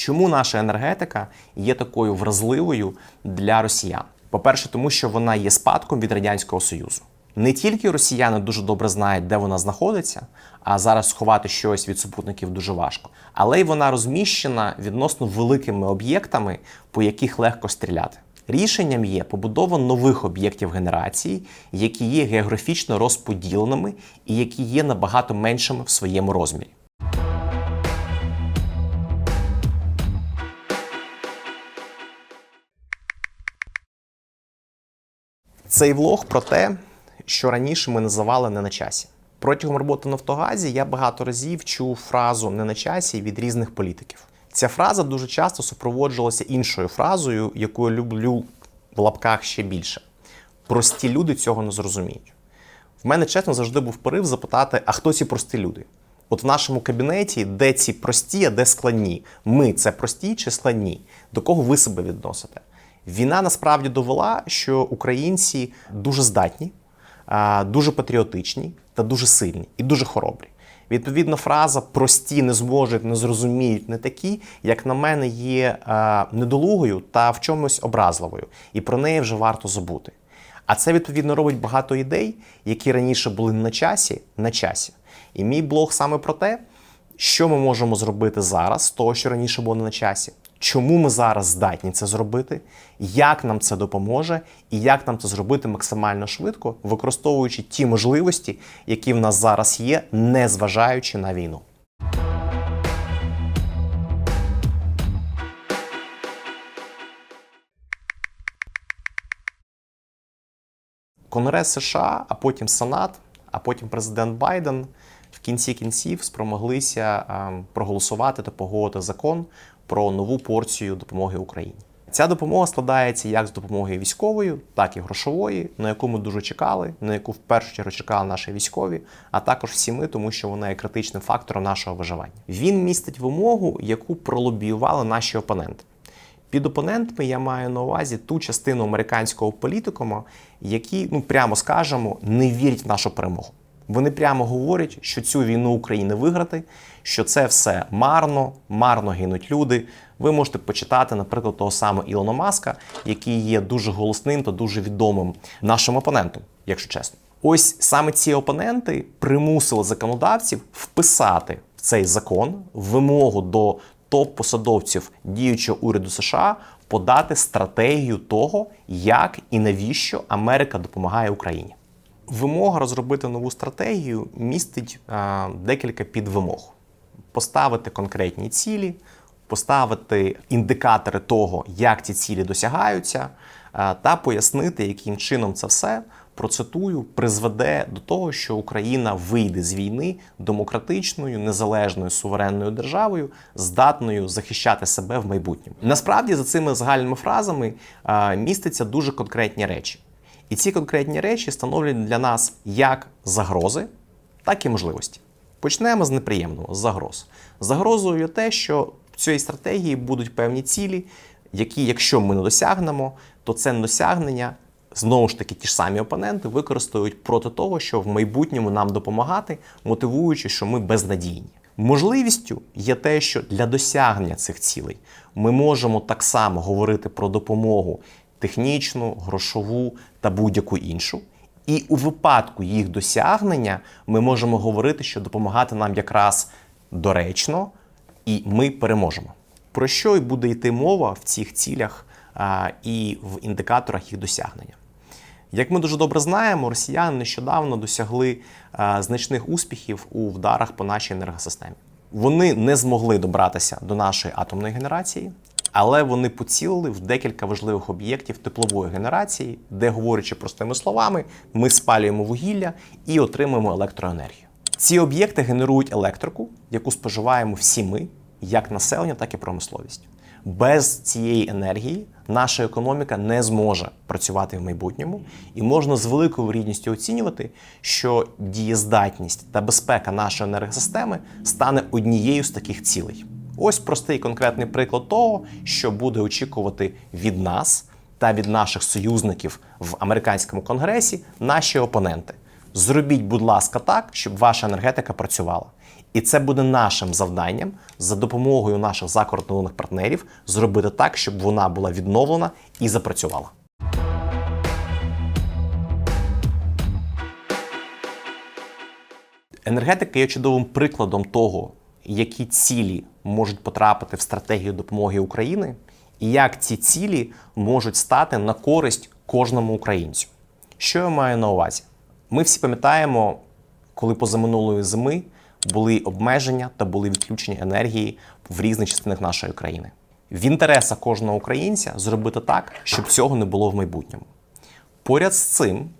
Чому наша енергетика є такою вразливою для росіян? По-перше, тому що вона є спадком від радянського союзу. Не тільки росіяни дуже добре знають, де вона знаходиться, а зараз сховати щось від супутників дуже важко, але й вона розміщена відносно великими об'єктами, по яких легко стріляти. Рішенням є побудова нових об'єктів генерації, які є географічно розподіленими і які є набагато меншими в своєму розмірі. Цей влог про те, що раніше ми називали не на часі. Протягом роботи в Нафтогазі я багато разів чув фразу не на часі від різних політиків. Ця фраза дуже часто супроводжувалася іншою фразою, яку я люблю в лапках ще більше. Прості люди цього не зрозуміють. В мене чесно завжди був порив запитати, а хто ці прості люди? От в нашому кабінеті, де ці прості, а де складні? Ми це прості чи складні? До кого ви себе відносите? Війна насправді довела, що українці дуже здатні, дуже патріотичні та дуже сильні і дуже хоробрі. Відповідно, фраза прості не зможуть, не зрозуміють, не такі, як на мене, є недолугою та в чомусь образливою, і про неї вже варто забути. А це відповідно робить багато ідей, які раніше були на часі, на часі. І мій блог саме про те, що ми можемо зробити зараз, того, що раніше було не на часі. Чому ми зараз здатні це зробити, як нам це допоможе, і як нам це зробити максимально швидко, використовуючи ті можливості, які в нас зараз є, не зважаючи на війну. Конгрес США, а потім Сенат, а потім президент Байден в кінці кінців спромоглися ем, проголосувати та погодити закон про нову порцію допомоги Україні. Ця допомога складається як з допомоги військової, так і грошової, на яку ми дуже чекали, на яку в першу чергу чекали наші військові, а також всі ми, тому що вона є критичним фактором нашого виживання. Він містить вимогу, яку пролобіювали наші опоненти. Під опонентами я маю на увазі ту частину американського політикума, які, ну прямо скажемо, не вірять в нашу перемогу. Вони прямо говорять, що цю війну України виграти, що це все марно, марно гинуть люди. Ви можете почитати, наприклад, того самого Ілона Маска, який є дуже голосним та дуже відомим нашим опонентом, якщо чесно. Ось саме ці опоненти примусили законодавців вписати в цей закон вимогу до топ-посадовців діючого уряду США подати стратегію того, як і навіщо Америка допомагає Україні. Вимога розробити нову стратегію містить а, декілька підвимог: поставити конкретні цілі, поставити індикатори того, як ці цілі досягаються, а, та пояснити, яким чином це все процитую, призведе до того, що Україна вийде з війни демократичною, незалежною суверенною державою, здатною захищати себе в майбутньому. Насправді за цими загальними фразами а, містяться дуже конкретні речі. І ці конкретні речі становлять для нас як загрози, так і можливості. Почнемо з неприємного з загроз. Загрозою те, що в цій стратегії будуть певні цілі, які, якщо ми не досягнемо, то це недосягнення знову ж таки ті ж самі опоненти використовують проти того, що в майбутньому нам допомагати, мотивуючи, що ми безнадійні. Можливістю є те, що для досягнення цих цілей ми можемо так само говорити про допомогу технічну, грошову та будь-яку іншу. І у випадку їх досягнення ми можемо говорити, що допомагати нам якраз доречно, і ми переможемо. Про що й буде йти мова в цих цілях а, і в індикаторах їх досягнення? Як ми дуже добре знаємо, росіяни нещодавно досягли а, значних успіхів у вдарах по нашій енергосистемі. Вони не змогли добратися до нашої атомної генерації, але вони поцілили в декілька важливих об'єктів теплової генерації, де, говорячи простими словами, ми спалюємо вугілля і отримуємо електроенергію. Ці об'єкти генерують електрику, яку споживаємо всі ми, як населення, так і промисловість. Без цієї енергії наша економіка не зможе працювати в майбутньому, і можна з великою вірогідністю оцінювати, що дієздатність та безпека нашої енергосистеми стане однією з таких цілей. Ось простий конкретний приклад того, що буде очікувати від нас та від наших союзників в американському конгресі наші опоненти. Зробіть, будь ласка, так, щоб ваша енергетика працювала. І це буде нашим завданням за допомогою наших закордонних партнерів зробити так, щоб вона була відновлена і запрацювала. Енергетика є чудовим прикладом того, які цілі можуть потрапити в стратегію допомоги України, і як ці цілі можуть стати на користь кожному українцю. Що я маю на увазі? Ми всі пам'ятаємо, коли позаминулої зими були обмеження та були відключення енергії в різних частинах нашої країни. В інтересах кожного українця зробити так, щоб цього не було в майбутньому. Поряд з цим,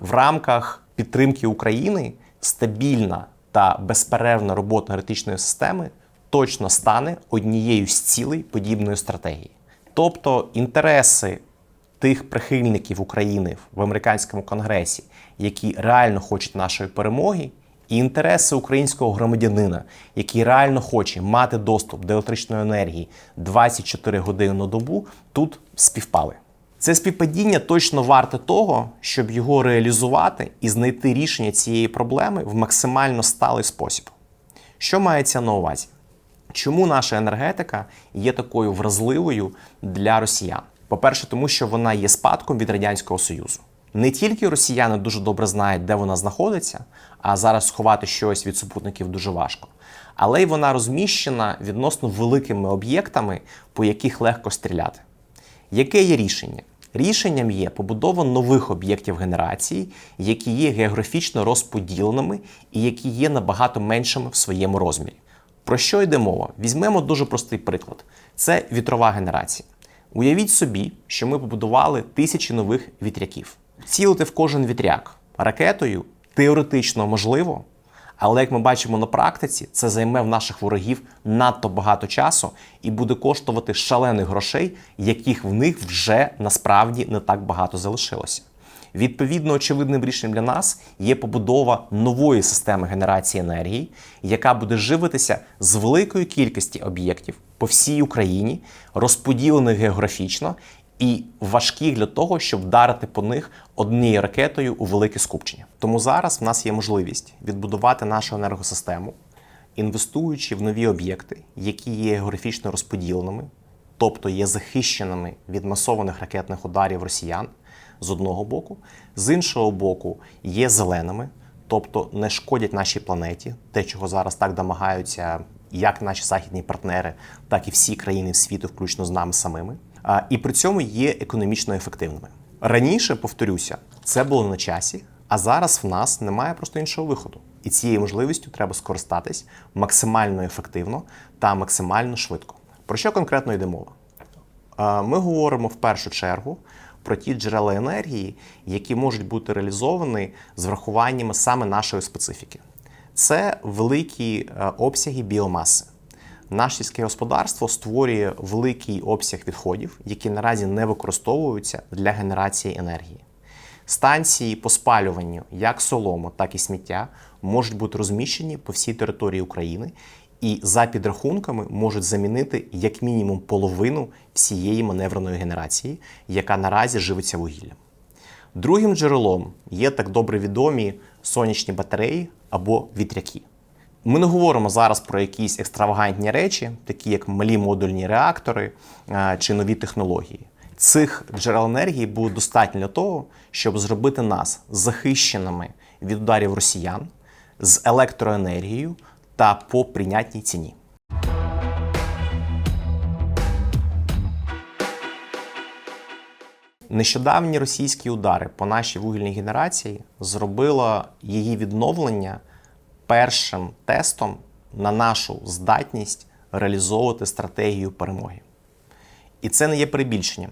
в рамках підтримки України стабільна та безперервна робота енергетичної системи точно стане однією з цілей подібної стратегії. Тобто інтереси тих прихильників України в американському конгресі, які реально хочуть нашої перемоги, і інтереси українського громадянина, який реально хоче мати доступ до електричної енергії 24 години на добу, тут співпали. Це співпадіння точно варте того, щоб його реалізувати і знайти рішення цієї проблеми в максимально сталий спосіб. Що мається на увазі? Чому наша енергетика є такою вразливою для росіян? По-перше, тому що вона є спадком від Радянського Союзу. Не тільки росіяни дуже добре знають, де вона знаходиться, а зараз сховати щось від супутників дуже важко. Але й вона розміщена відносно великими об'єктами, по яких легко стріляти. Яке є рішення? Рішенням є побудова нових об'єктів генерації, які є географічно розподіленими і які є набагато меншими в своєму розмірі. Про що йде мова? Візьмемо дуже простий приклад: це вітрова генерація. Уявіть собі, що ми побудували тисячі нових вітряків. Цілити в кожен вітряк ракетою теоретично можливо, але як ми бачимо на практиці, це займе в наших ворогів надто багато часу і буде коштувати шалених грошей, яких в них вже насправді не так багато залишилося. Відповідно, очевидним рішенням для нас є побудова нової системи генерації енергії, яка буде живитися з великої кількості об'єктів по всій Україні, розподілених географічно і важких для того, щоб вдарити по них однією ракетою у велике скупчення. Тому зараз в нас є можливість відбудувати нашу енергосистему, інвестуючи в нові об'єкти, які є географічно розподіленими, тобто є захищеними від масованих ракетних ударів росіян з одного боку, з іншого боку, є зеленими, тобто не шкодять нашій планеті, те, чого зараз так домагаються як наші західні партнери, так і всі країни світу, включно з нами самими. І при цьому є економічно ефективними. Раніше, повторюся, це було на часі, а зараз в нас немає просто іншого виходу. І цією можливістю треба скористатись максимально ефективно та максимально швидко. Про що конкретно йде мова? Ми говоримо в першу чергу про ті джерела енергії, які можуть бути реалізовані з врахуваннями саме нашої специфіки. Це великі е, обсяги біомаси. Наше сільське господарство створює великий обсяг відходів, які наразі не використовуються для генерації енергії. Станції по спалюванню як солому, так і сміття можуть бути розміщені по всій території України і за підрахунками можуть замінити як мінімум половину всієї маневреної генерації, яка наразі живиться вугіллям. Другим джерелом є так добре відомі сонячні батареї або вітряки. Ми не говоримо зараз про якісь екстравагантні речі, такі як малі модульні реактори е, чи нові технології. Цих джерел енергії буде достатньо для того, щоб зробити нас захищеними від ударів росіян з електроенергією та по прийнятній ціні. Нещодавні російські удари по нашій вугільній генерації зробило її відновлення першим тестом на нашу здатність реалізовувати стратегію перемоги. І це не є перебільшенням.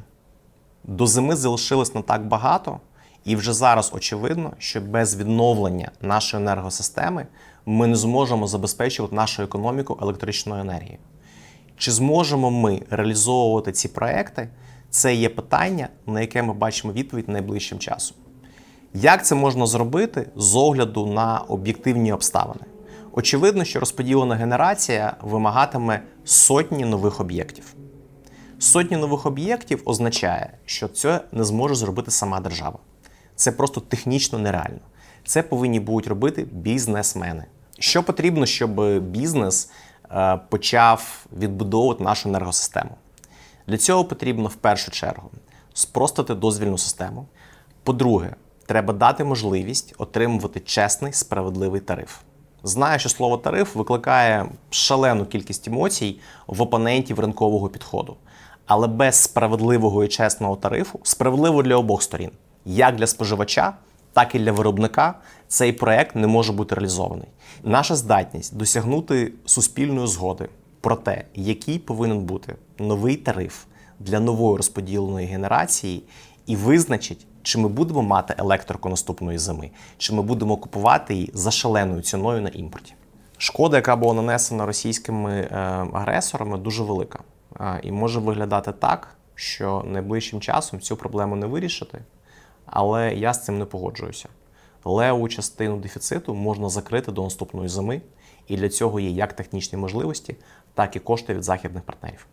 До зими залишилось не так багато, і вже зараз очевидно, що без відновлення нашої енергосистеми ми не зможемо забезпечувати нашу економіку електричною енергією. Чи зможемо ми реалізовувати ці проекти? Це є питання, на яке ми бачимо відповідь найближчим часом. Як це можна зробити з огляду на об'єктивні обставини? Очевидно, що розподілена генерація вимагатиме сотні нових об'єктів. Сотні нових об'єктів означає, що це не зможе зробити сама держава. Це просто технічно нереально. Це повинні будуть робити бізнесмени. Що потрібно, щоб бізнес е, почав відбудовувати нашу енергосистему? Для цього потрібно в першу чергу спростити дозвільну систему. По-друге, треба дати можливість отримувати чесний справедливий тариф. Знаю, що слово тариф викликає шалену кількість емоцій в опонентів ринкового підходу. Але без справедливого і чесного тарифу, справедливо для обох сторін, як для споживача, так і для виробника, цей проект не може бути реалізований. Наша здатність досягнути суспільної згоди про те, який повинен бути новий тариф для нової розподіленої генерації, і визначить, чи ми будемо мати електрику наступної зими, чи ми будемо купувати її за шаленою ціною на імпорті. Шкода, яка була нанесена російськими е, агресорами, дуже велика. Е, і може виглядати так, що найближчим часом цю проблему не вирішити, але я з цим не погоджуюся. Леву частину дефіциту можна закрити до наступної зими, і для цього є як технічні можливості, так і кошти від західних партнерів.